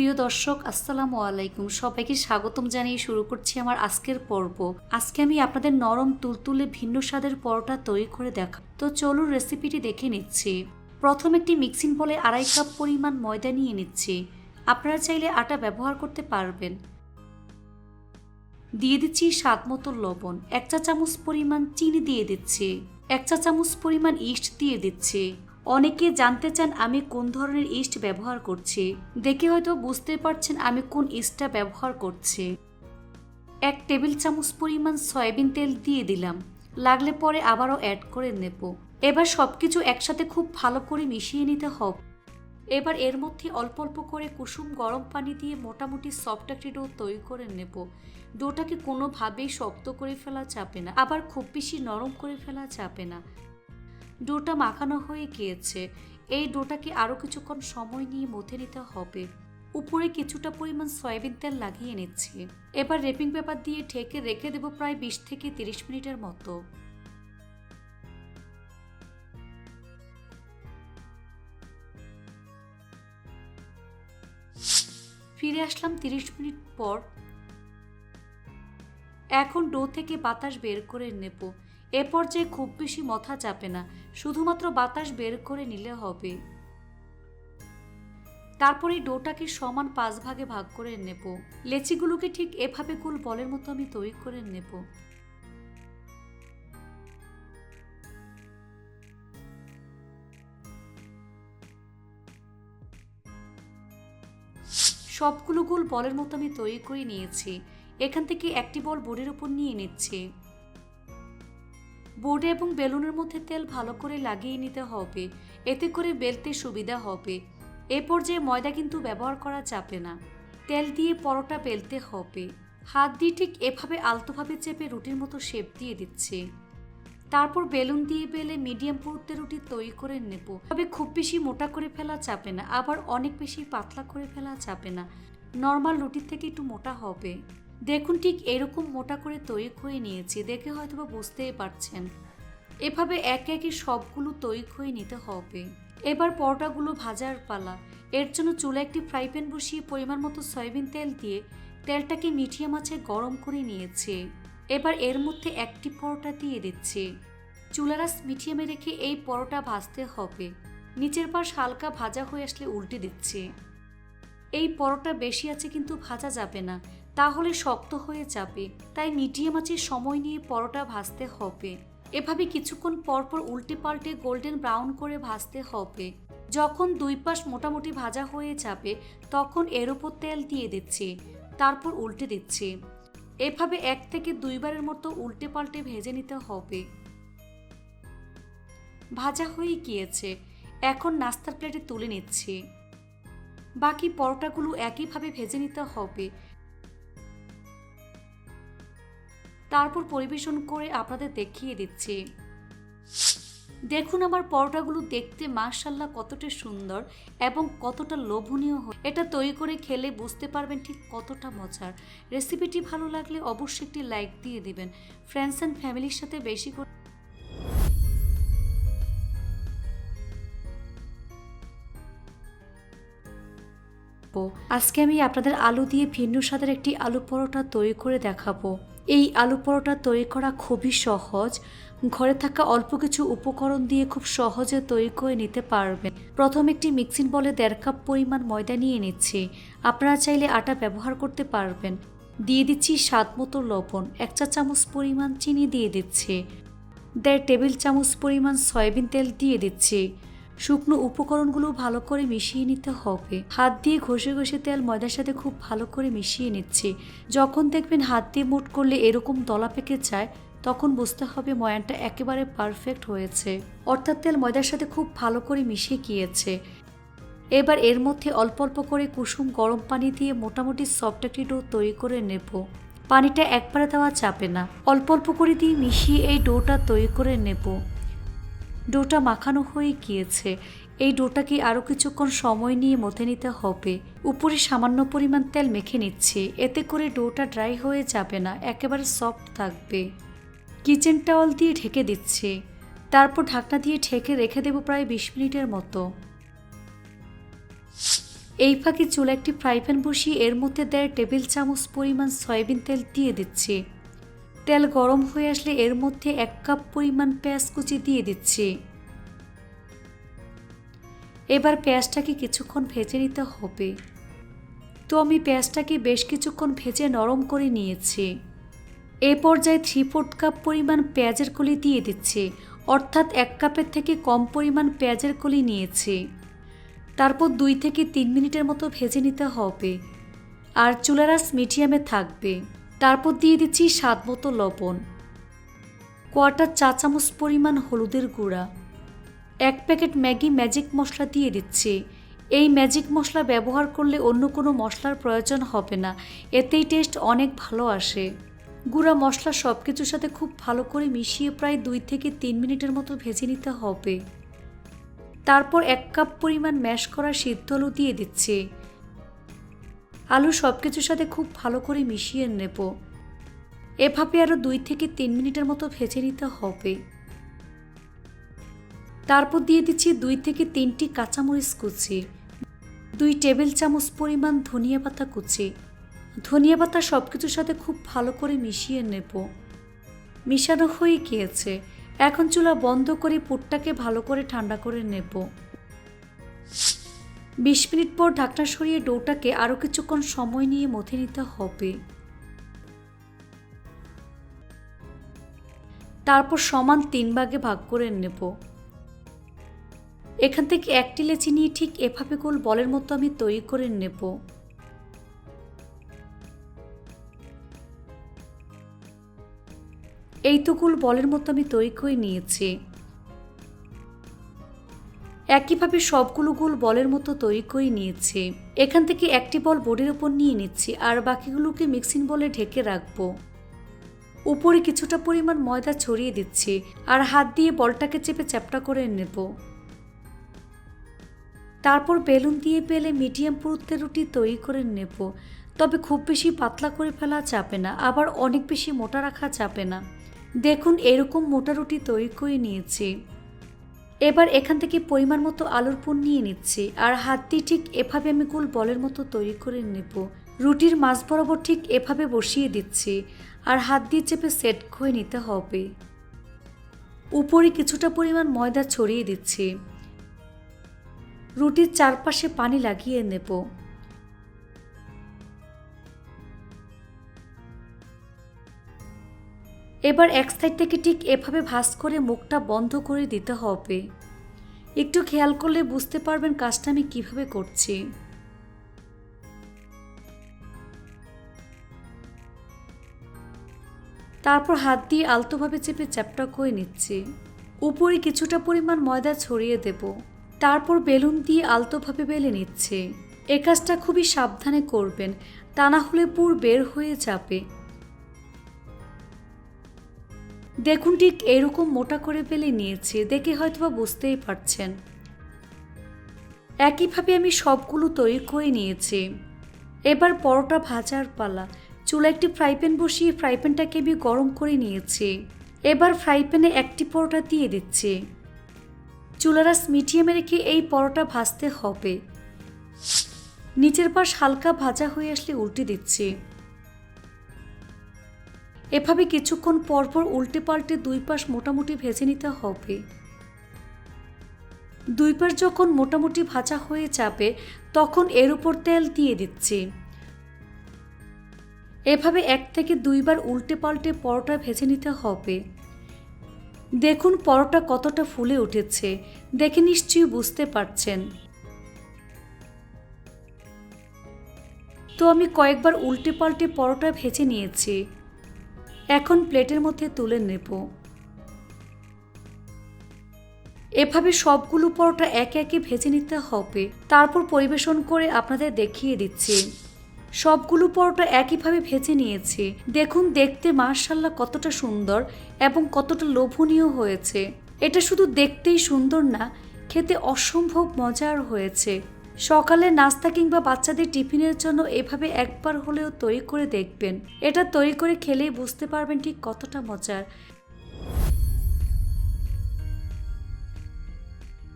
প্রিয় দর্শক, আসসালামু আলাইকুম। সবাইকে স্বাগতম জানিয়ে শুরু করছি আমার আজকের পর্ব। আজকে আমি আপনাদের নরম তুলতুলে ভিন্ন স্বাদের পরোটা তৈরি করে দেখা তো চলুন রেসিপিটি দেখে নিচ্ছি। প্রথম একটি মিক্সিং বলে আড়াই কাপ পরিমাণ ময়দা নিয়ে নিচ্ছি। আপনারা চাইলে আটা ব্যবহার করতে পারবেন। দিয়ে দিচ্ছি স্বাদ মতো লবণ। এক চা চামচ পরিমাণ চিনি দিয়ে দিচ্ছি। এক চা চামচ পরিমাণ ইস্ট দিয়ে দিচ্ছি। অনেকে জানতে চান আমি কোন ধরনের ইস্ট ব্যবহার করছি। দেখে হয়তো বুঝতে পারছেন আমি কোন ইস্টটা ব্যবহার করছি। এক টেবিল চামচ পরিমাণ সয়াবিন তেল দিয়ে দিলাম। লাগলে পরে আবারও অ্যাড করে নেব। এবার সব কিছু একসাথে খুব ভালো করে মিশিয়ে নিতে হবে। এবার এর মধ্যে অল্প অল্প করে কুসুম গরম পানি দিয়ে মোটামুটি সফট একটি ডো তৈরি করে নেব। ডোটাকে কোনোভাবেই শক্ত করে ফেলা চাপে না। আবার খুব বেশি নরম করে ফেলা চাপে না। ডোটা মাখানো হয়ে গিয়েছে। এই ডোটাকে আরও কিছুক্ষণ সময় নিয়ে মথে নিতে হবে। উপরে কিছুটা পরিমাণ সয়াবিন তেল লাগিয়ে নিচ্ছি। এবার রেপিং পেপার দিয়ে ঢেকে রেখে দেবো প্রায় বিশ থেকে তিরিশ মিনিটের মতো। ফিরে আসলাম তিরিশ মিনিট পর। এখন ডো থেকে বাতাস বের করে নেব। এ পর্যায়ে খুব বেশি মথা চাপে না, শুধুমাত্র বাতাস বের করে নিলে হবে। তারপরে এই ডোটাকে সমান পাঁচ ভাগে ভাগ করে নেব। লেচিগুলোকে ঠিক এভাবে কুল বলের মতো আমি তৈরি করে নেব। সবগুলো গোল বলের মতো আমি তৈরি করে নিয়েছি। এখান থেকে একটি বল বোর্ডের উপর নিয়ে নিচ্ছি। বোর্ডে এবং বেলুনের মধ্যে তেল ভালো করে লাগিয়ে নিতে হবে। এতে করে বেলতে সুবিধা হবে। এ পর্যায়ে ময়দা কিন্তু ব্যবহার করা যাবে না। তেল দিয়ে পরোটা বেলতে হবে। হাত দিয়ে ঠিক এভাবে আলতোভাবে চেপে রুটির মতো শেপ দিয়ে দিচ্ছে। তারপর বেলুন দিয়ে বেলে মিডিয়াম পুরুত্বের রুটি তৈরি করে নেব। তবে খুব বেশি মোটা করে ফেলা চাপে না, আবার অনেক বেশি পাতলা করে ফেলা চাপে না। নর্মাল রুটির থেকে একটু মোটা হবে। দেখুন ঠিক এরকম মোটা করে তৈরি করে নিয়েছি, দেখে হয়তো বা বুঝতেই পারছেন। এভাবে একে একে সবগুলো তৈরি করে নিতে হবে। এবার পরোটাগুলো ভাজার পালা। এর জন্য চুলা একটি ফ্রাই প্যান বসিয়ে পরিমাণ মতো সয়াবিন তেল দিয়ে তেলটাকে মিঠিয়ে মাছে গরম করে নিয়েছে। এবার এর মধ্যে একটি পরোটা দিয়ে দিচ্ছে। চুলারাস মিঠিয়ামে রেখে এই পরোটা ভাজতে হবে। নিচের পাশ হালকা ভাজা হয়ে আসলে উল্টে দিচ্ছে। এই পরোটা বেশি আছে কিন্তু ভাজা যাবে না। তাহলে শক্ত হয়ে যাবে। তাই মিডিয়াম আঁচে সময় নিয়ে পরোটা ভাজতে হবে। এভাবে কিছুক্ষণ পরপর উল্টে পাল্টে গোল্ডেন ব্রাউন করে ভাজতে হবে। যখন দুই পাশ মোটামুটি ভাজা হয়ে যাবে, তখন এর ওপর তেল দিয়ে দিচ্ছে। তারপর উল্টে দিচ্ছে। এভাবে এক থেকে দুইবারের মতো উল্টে পাল্টে ভেজে নিতে হবে। ভাজা হয়ে গিয়েছে। এখন নাস্তার প্লেটে তুলে নিচ্ছি। বাকি পরোটাগুলো একইভাবে ভেজে নিতে হবে। তারপর পরিবেশন করে আপনাদের দেখিয়ে দিচ্ছি। দেখুন আমার পরোটাগুলো দেখতে মার্শাল্লাহ কতটা সুন্দর এবং কতটা লোভনীয় হয়। এটা তৈরি করে খেলে বুঝতে পারবেন ঠিক কতটা মজার। রেসিপিটি ভালো লাগলে অবশ্যই একটি লাইক দিয়ে দিবেন। ফ্রেন্ডস অ্যান্ড ফ্যামিলির সাথে বেশি করে আজকে আমি আপনাদের আলু দিয়ে ভিন্ন স্বাদের একটি আলু পরোটা তৈরি করে দেখাবো। এই আলু পরোটা তৈরি করা খুবই সহজ। ঘরে থাকা অল্প কিছু উপকরণ দিয়ে খুব সহজে তৈরি করে নিতে পারবেন। প্রথম একটি মিক্সিং বলে দেড় কাপ পরিমাণ ময়দা নিয়ে নিচ্ছি। আপনারা চাইলে আটা ব্যবহার করতে পারবেন। দিয়ে দিচ্ছি স্বাদ মতো লবণ, এক চা চামচ পরিমাণ চিনি দিয়ে দিচ্ছি। দেড় টেবিল চামচ পরিমাণ সয়াবিন তেল দিয়ে দিচ্ছি। শুকনো উপকরণগুলো ভালো করে মিশিয়ে নিতে হবে। হাত দিয়ে ঘষে ঘষে তেল ময়দার সাথে খুব ভালো করে মিশিয়ে নিচ্ছি। যখন দেখবেন হাত দিয়ে মুট করলে এরকম দলা পেকে যায়, তখন বুঝতে হবে ময়ানটা একেবারে পারফেক্ট হয়েছে। অর্থাৎ তেল ময়দার সাথে খুব ভালো করে মিশিয়ে গিয়েছে। এবার এর মধ্যে অল্প অল্প করে কুসুম গরম পানি দিয়ে মোটামুটি সফট একটি ডো তৈরি করে নেব। পানিটা একবারে দেওয়া চাপে না। অল্প অল্প করে দিয়ে মিশিয়ে এই ডোটা তৈরি করে নেব। ডোটা মাখানো হয়ে গিয়েছে। এই ডোটাকে আরও কিছুক্ষণ সময় নিয়ে মথে নিতে হবে। উপরে সামান্য পরিমাণ তেল মেখে নিচ্ছি। এতে করে ডোটা ড্রাই হয়ে যাবে না, একেবারে সফট থাকবে। কিচেন টাওয়াল দিয়ে ঢেকে দিচ্ছি। তারপর ঢাকনা দিয়ে ঢেকে রেখে দেবো প্রায় বিশ মিনিটের মতো। এই ফাঁকে চুলে একটি ফ্রাই প্যান বসিয়ে এর মধ্যে দেয় টেবিল চামচ পরিমাণ সয়াবিন তেল দিয়ে দিচ্ছি। তেল গরম হয়ে আসলে এর মধ্যে এক কাপ পরিমাণ পেঁয়াজ কুচি দিয়ে দিচ্ছি। এবার পেঁয়াজটাকে কিছুক্ষণ ভেজে নিতে হবে। তো আমি পেঁয়াজটাকে বেশ কিছুক্ষণ ভেজে নরম করে নিয়েছি। এ পর্যায়ে থ্রি ফোর্থ কাপ পরিমাণ পেঁয়াজের কলি দিয়ে দিচ্ছি, অর্থাৎ এক কাপের থেকে কম পরিমাণ পেঁয়াজের কলি নিয়েছি। তারপর দুই থেকে তিন মিনিটের মতো ভেজে নিতে হবে, আর চুলারাস মিডিয়ামে থাকবে। তারপর দিয়ে দিচ্ছি স্বাদ মতো লবণ। কোয়াটার চা চামচ পরিমাণ হলুদের গুঁড়া। এক প্যাকেট ম্যাগি ম্যাজিক মশলা দিয়ে দিচ্ছি। এই ম্যাজিক মশলা ব্যবহার করলে অন্য কোনো মশলার প্রয়োজন হবে না। এতেই টেস্ট অনেক ভালো আসে। গুঁড়া মশলা সব কিছুর সাথে খুব ভালো করে মিশিয়ে প্রায় দুই থেকে তিন মিনিটের মতো ভেজে নিতে হবে। তারপর এক কাপ পরিমাণ ম্যাশ করা সিদ্ধ আলু দিয়ে দিচ্ছি। আলু সব কিছুর সাথে খুব ভালো করে মিশিয়ে নেব। এভাবে আরও দুই থেকে তিন মিনিটের মতো ভেজে নিতে হবে। তারপর দিয়ে দিচ্ছি দুই থেকে তিনটি কাঁচামরিচ কুচি, দুই টেবিল চামচ পরিমাণ ধনিয়া পাতা কুচি। ধনিয়া পাতা সব কিছুর সাথে খুব ভালো করে মিশিয়ে নেব। মিশানো হয়ে গিয়েছে। এখন চুলা বন্ধ করে পুরটাকে ভালো করে ঠান্ডা করে নেব। বিশ মিনিট পর ঢাকনা সরিয়ে ডোটাকে আরও কিছুক্ষণ সময় নিয়ে মথে নিতে হবে। তারপর সমান তিন ভাগে ভাগ করে নেব। এখান থেকে একটি লেচি নিয়ে ঠিক এভাবে গোল বলের মতো আমি তৈরি করে নেব। এই তো গোল বলের মতো আমি তৈরি করে নিয়েছি। একইভাবে সবগুলো গোল বলের মতো তৈরি করে নিয়েছি। এখান থেকে একটি বল বোর্ডের ওপর নিয়ে নিচ্ছি আর বাকিগুলোকে মিক্সিং বলে ঢেকে রাখব। উপরে কিছুটা পরিমাণ ময়দা ছড়িয়ে দিচ্ছি আর হাত দিয়ে বলটাকে চেপে চ্যাপটা করে নেব। তারপর বেলুন দিয়ে পেলে মিডিয়াম পুরুত্বের রুটি তৈরি করে নেব। তবে খুব বেশি পাতলা করে ফেলা যাবে না, আবার অনেক বেশি মোটা রাখা যাবে না। দেখুন এরকম মোটা রুটি তৈরি করে নিয়েছি। এবার এখান থেকে পরিমাণ মতো আলুর পুর নিয়ে নিচ্ছি, আর হাতটি ঠিক এভাবে আমি গোল বলের মতো তৈরি করে নেব। রুটির মাছ বরাবর ঠিক এভাবে বসিয়ে দিচ্ছি, আর হাত দিয়ে চেপে সেট করে নিতে হবে। উপরে কিছুটা পরিমাণ ময়দা ছড়িয়ে দিচ্ছি। রুটির চারপাশে পানি লাগিয়ে নেব। এবার এক সাইড থেকে ঠিক এভাবে ভাঁজ করে মুখটা বন্ধ করে দিতে হবে। একটু খেয়াল করলে বুঝতে পারবেন কাজটা আমি কীভাবে করছি। তারপর হাত দিয়ে আলতোভাবে চেপে চ্যাপটা করে নিচ্ছি। উপরে কিছুটা পরিমাণ ময়দা ছড়িয়ে দেব। তারপর বেলুন দিয়ে আলতোভাবে বেলে নিচ্ছে। এ কাজটা খুবই সাবধানে করবেন, তা না হলে পুর বের হয়ে যাবে। দেখুন, ঠিক এরকম মোটা করে বেলে নিয়েছে, দেখে হয়তোবা বুঝতেই পারছেন। একইভাবে আমি সবগুলো তৈরি করে নিয়েছি। এবার পরোটা ভাজার পালা। চুলা একটি ফ্রাই প্যান বসিয়ে ফ্রাই প্যানটাকে আমি গরম করে নিয়েছি। এবার ফ্রাই প্যানে একটি পরোটা দিয়ে দিচ্ছি। চুলারাস মিডিয়ামে রেখে এই পরোটা ভাজতে হবে। নিচের পাশ হালকা ভাজা হয়ে আসলে উল্টে দিচ্ছি। এভাবে কিছুক্ষণ পরপর উল্টে পাল্টে দুই পাশ মোটামুটি ভেজে নিতে হবে। দুই পাশ যখন মোটামুটি ভাজা হয়ে যাবে, তখন এর উপর তেল দিয়ে দিচ্ছি। এভাবে এক থেকে দুইবার উল্টে পাল্টে পরোটা ভেজে নিতে হবে। দেখুন পরোটা কতটা ফুলে উঠেছে। দেখে নিশ্চয়ই বুঝতে পারছেন। তো আমি কয়েকবার উল্টে পাল্টে পরোটা ভেজে নিয়েছি। এখন প্লেটের মধ্যে তুলে নেব। এভাবে সবগুলো পরোটা একে একে ভেজে নিতে হবে। তারপর পরিবেশন করে আপনাদের দেখিয়ে দিচ্ছি। সবগুলো পরোটা একইভাবে ভেজে নিয়েছি। দেখুন, দেখতে মার্শাল্লাহ কতটা সুন্দর এবং কতটা লোভনীয় হয়েছে। এটা শুধু দেখতেই সুন্দর না, খেতে অসম্ভব মজার হয়েছে। সকালে নাস্তা কিংবা বাচ্চাদের টিফিনের জন্য এভাবে একবার হলেও তৈরি করে দেখবেন। এটা তৈরি করে খেলেই বুঝতে পারবেন ঠিক কতটা মজার।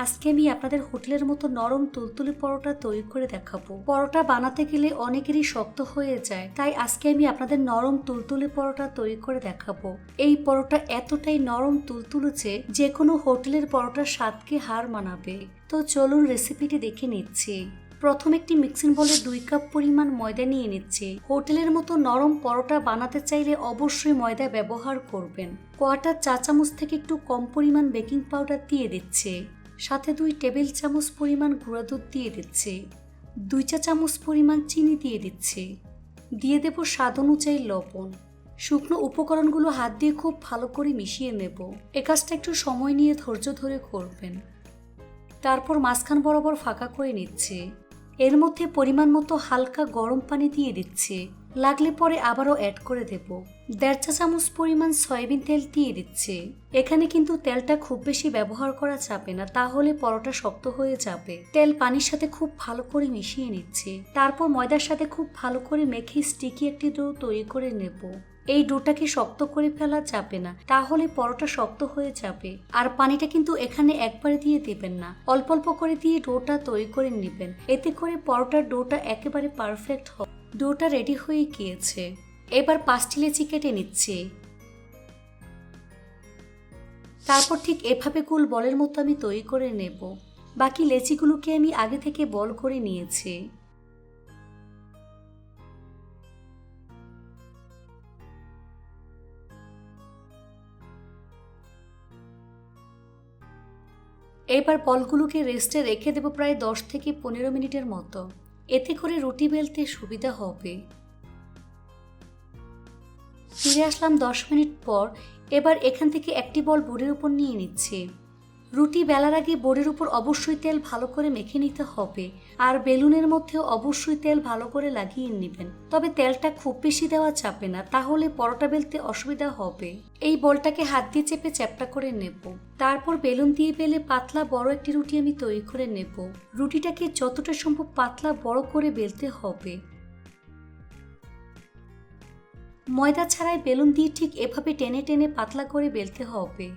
আজকে আমি আপনাদের হোটেলের মতো নরম তুলতুলি পরোটা তৈরি করে দেখাবো। পরোটা বানাতে গেলে অনেকেরই শক্ত হয়ে যায়, তাই আজকে আমি আপনাদের নরম তুলতুলি পরোটা তৈরি করে দেখাবো। এই পরোটা এতটাই নরম তুলতুলে যে যে কোনো হোটেলের পরোটার স্বাদকে হার মানাবে। তো চলুন রেসিপিটি দেখে নিচ্ছি। প্রথম একটি মিক্সিং বলে দুই কাপ পরিমাণ ময়দা নিয়ে নিচ্ছে। হোটেলের মতো নরম পরোটা বানাতে চাইলে অবশ্যই ময়দা ব্যবহার করবেন। কোয়াটার চা চামচ থেকে একটু কম পরিমাণ বেকিং পাউডার দিয়ে দিচ্ছে। সাথে দুই টেবিল চামচ পরিমাণ গুঁড়া দুধ দিয়ে দিচ্ছে। দুই চা চামচ পরিমাণ চিনি দিয়ে দিচ্ছে। দিয়ে দেব স্বাদ অনুযায়ী লবণ। শুকনো উপকরণগুলো হাত দিয়ে খুব ভালো করে মিশিয়ে নেব। এ কাজটা একটু সময় নিয়ে ধৈর্য ধরে করবেন। তারপর মাঝখান বরাবর ফাঁকা করে নিচ্ছে। এর মধ্যে পরিমাণ মতো হালকা গরম পানি দিয়ে দিচ্ছে। লাগলে পরে আবারও অ্যাড করে দেব। দেড় চা চামচ পরিমাণ সয়াবিন তেল দিয়ে দিচ্ছে। এখানে কিন্তু তেলটা খুব বেশি ব্যবহার করা যাবে না, তাহলে পরোটা শক্ত হয়ে যাবে। তেল পানির সাথে খুব ভালো করে মিশিয়ে নিচ্ছে। তারপর ময়দার সাথে খুব ভালো করে মেখে স্টিকি একটি ডো তৈরি করে নেব। এই ডোটাকে শক্ত করে ফেলা যাবে না, তাহলে পরোটা শক্ত হয়ে যাবে। আর পানিটা কিন্তু এখানে একবারে দিয়ে দেবেন না। অল্প অল্প করে দিয়ে ডোটা তৈরি করে নেবেন। এতে করে পরোটার ডোটা একেবারে পারফেক্ট হবে ডোটা রেডি হয়ে গিয়েছে। এবার পাঁচটি লেচি কেটে নিচ্ছে। তারপর ঠিক এভাবে গোল বলের মতো আমি তৈরি করে নেব। বাকি লেচিগুলোকে আমি আগে থেকে বল করে নিয়েছি। এবার বলগুলোকে রেস্টে রেখে দেবো প্রায় দশ থেকে পনেরো মিনিটের মতো। এতে করে রুটি বেলতে সুবিধা হবে। ফিরে আসলাম দশ মিনিট পর, এবার এখান থেকে একটি বল বোর্ডের উপর নিয়ে নিচ্ছে। রুটি বেলার আগে বোর্ডের উপর অবশ্যই তেল ভালো করে মেখে নিতে হবে। আর বেলুনের মধ্যেও অবশ্যই তেল ভালো করে লাগিয়ে নেবেন। তবে তেলটা খুব বেশি দেওয়া যাবে না, তাহলে পরোটা বেলতে অসুবিধা হবে। এই বলটাকে হাত দিয়ে চেপে চ্যাপটা করে নেব। তারপর বেলুন দিয়ে বেলে পাতলা বড় একটি রুটি আমি তৈরি করে নেব। রুটিটাকে যতটা সম্ভব পাতলা বড় করে বেলতে হবে। ময়দা ছাড়াই বেলুন দিয়ে ঠিক এভাবে টেনে টেনে পাতলা করে বেলতে হবে।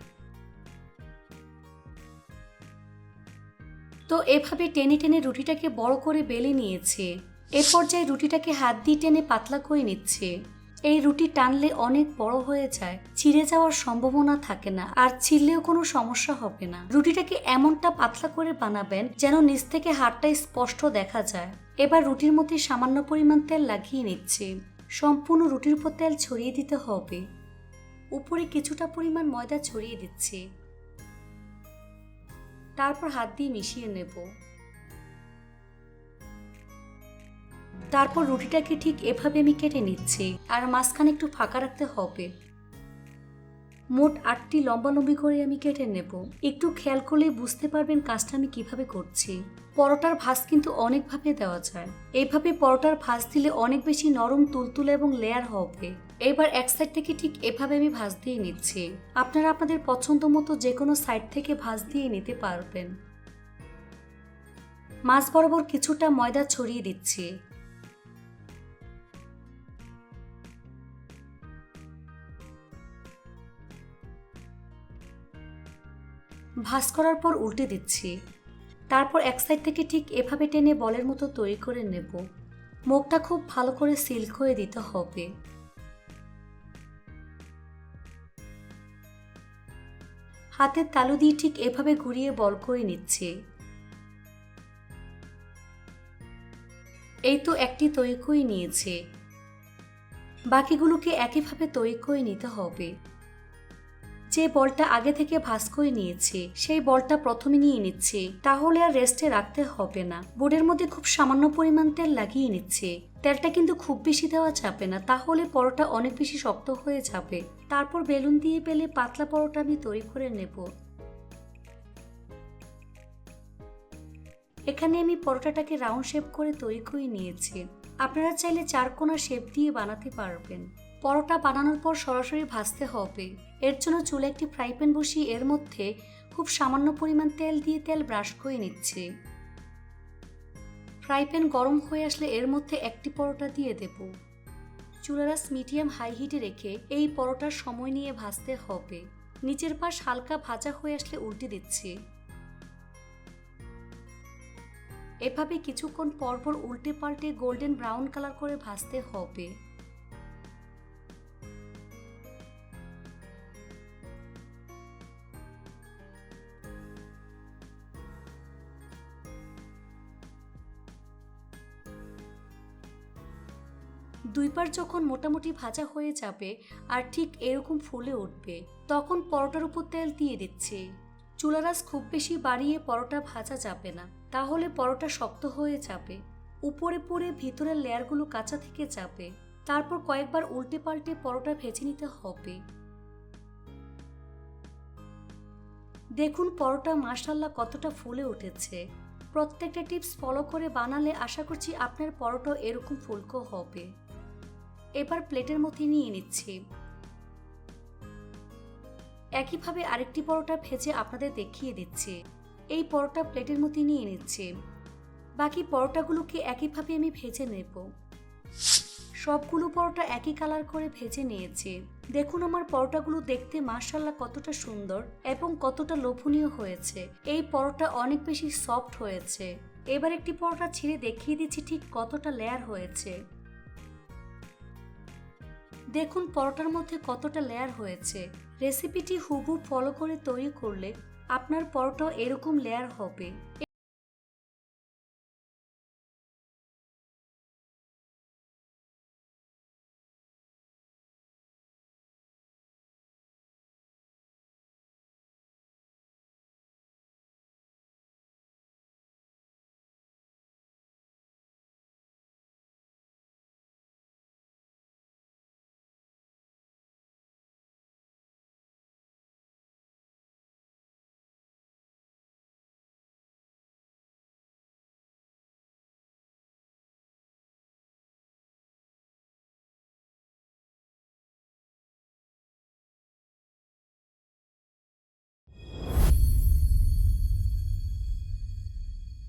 তো এভাবে টেনে টেনে রুটিটাকে বড় করে বেলে নিয়েছে। এ পর্যায়ে রুটিটাকে হাত দিয়ে টেনে পাতলা করে নিচ্ছে। এই রুটি টানলে অনেক বড় হয়ে যায়। ছিঁড়ে যাওয়ার সম্ভাবনা থাকে না আর ছিঁড়লেও কোনো সমস্যা হবে না। রুটিটাকে এমনটা পাতলা করে বানাবেন যেন নিচ থেকে হাতটা স্পষ্ট দেখা যায়। এবার রুটির মধ্যে সামান্য পরিমাণ তেল লাগিয়ে নিচ্ছে। সম্পূর্ণ রুটির উপর তেল ছড়িয়ে দিতে হবে। উপরে কিছুটা পরিমাণ ময়দা ছড়িয়ে দিচ্ছে। তারপর হাত দিয়ে মিশিয়ে নেব। তারপর রুটিটাকে ঠিক এভাবে আমি কেটে নিচ্ছি, আর মাঝখানে একটু ফাঁকা রাখতে হবে। মোট আটটি লম্বালম্বি করে আমি কেটে নেব। একটু খেয়াল করলে বুঝতে পারবেন কাজটা আমি কীভাবে করছি। পরোটার ভাঁজ কিন্তু অনেকভাবে দেওয়া যায়। এইভাবে পরোটার ভাঁজ দিলে অনেক বেশি নরম, তুলতুলে এবং লেয়ার হবে। এবার এক সাইড থেকে ঠিক এভাবে আমি ভাঁজ দিয়ে নিচ্ছি। আপনারা আপনাদের পছন্দ মতো যে কোনো সাইড থেকে ভাঁজ দিয়ে নিতে পারবেন। মাছ বরাবর কিছুটা ময়দা ছড়িয়ে দিচ্ছি। ভাঁজ করার পর উল্টে দিচ্ছি। তারপর এক সাইড থেকে ঠিক এভাবে টেনে বলের মতো তৈরি করে নেব। মুখটা খুব ভালো করে সিল্ক হয়ে দিতে হবে। হাতের তালু দিয়ে ঠিক এভাবে ঘুরিয়ে বল করে নিচ্ছে। এই তো একটি তৈরি করে নিয়েছে। বাকিগুলোকে একইভাবে তৈরি করে নিতে হবে। যে বলটা আগে থেকে ভাস করে নিয়েছে, সেই বলটা প্রথমে নিয়ে নিচ্ছে, তাহলে আর রেস্টে রাখতে হবে না। বোর্ডের মধ্যে খুব সামান্য পরিমাণ তেল লাগিয়ে নিচ্ছে। তেলটা কিন্তু খুব বেশি দেওয়া যাবে না, তাহলে পরোটা অনেক বেশি শক্ত হয়ে যাবে। তারপর বেলুন দিয়ে পেলে পাতলা পরোটা আমি তৈরি করে নেব। এখানে আমি পরোটাটাকে রাউন্ড শেপ করে তৈরি করে নিয়েছি। আপনারা চাইলে চারকোনা শেপ দিয়ে বানাতে পারবেন। পরোটা বানানোর পর সরাসরি ভাজতে হবে। এর জন্য চুলে একটি ফ্রাই প্যান বসিয়ে এর মধ্যে খুব সামান্য পরিমাণ তেল দিয়ে তেল ব্রাশ করে নিচ্ছে। ফ্রাই প্যান গরম হয়ে আসলে এর মধ্যে একটি পরোটা দিয়ে দেব। চুলারাস মিডিয়াম হাই হিটে রেখে এই পরোটার সময় নিয়ে ভাজতে হবে। নিচের পাশ হালকা ভাজা হয়ে আসলে উল্টে দিচ্ছি। এভাবে কিছুক্ষণ পরপর উল্টে পাল্টে গোল্ডেন ব্রাউন কালার করে ভাজতে হবে। দুইবার যখন মোটামুটি ভাজা হয়ে যাবে আর ঠিক এরকম ফুলে উঠবে, তখন পরোটার উপর তেল দিয়ে দিচ্ছি। চুলারাস খুব বেশি বাড়িয়ে পরোটা ভাজা যাবে না, তাহলে পরোটা শক্ত হয়ে যাবে। উপরে পড়ে ভিতরের লেয়ারগুলো কাঁচা থেকে যাবে, তারপর কয়েকবার উল্টে পাল্টে পরোটা ভেজে নিতে হবে। দেখুন পরোটা মাসাল্লা কতটা ফুলে উঠেছে। প্রত্যেকটা টিপস ফলো করে বানালে আশা করছি আপনার পরোটা এরকম ফুলকো হবে। এবার প্লেটের মধ্যে নিয়ে নিচ্ছি। একইভাবে আরেকটি পরোটা ভেজে আপনাদের দেখিয়ে দিচ্ছি। এই পরোটা প্লেটের মধ্যে নিয়ে নিচ্ছি। বাকি পরোটাগুলোকে একইভাবে আমি ভেজে নেব। সবগুলো পরোটা একই কালার করে ভেজে নিয়েছি। দেখুন আমার পরোটাগুলো দেখতে মার্শাল্লাহ কতটা সুন্দর এবং কতটা লোভনীয় হয়েছে। এই পরোটা অনেক বেশি সফট হয়েছে। এবার একটি পরোটা ছিঁড়ে দেখিয়ে দিচ্ছি ঠিক কতটা লেয়ার হয়েছে। দেখুন পরোটার মধ্যে কতটা লেয়ার হয়েছে। রেসিপিটি হুবু ফলো করে তৈরি করলে আপনার পরোটাও এরকম লেয়ার হবে।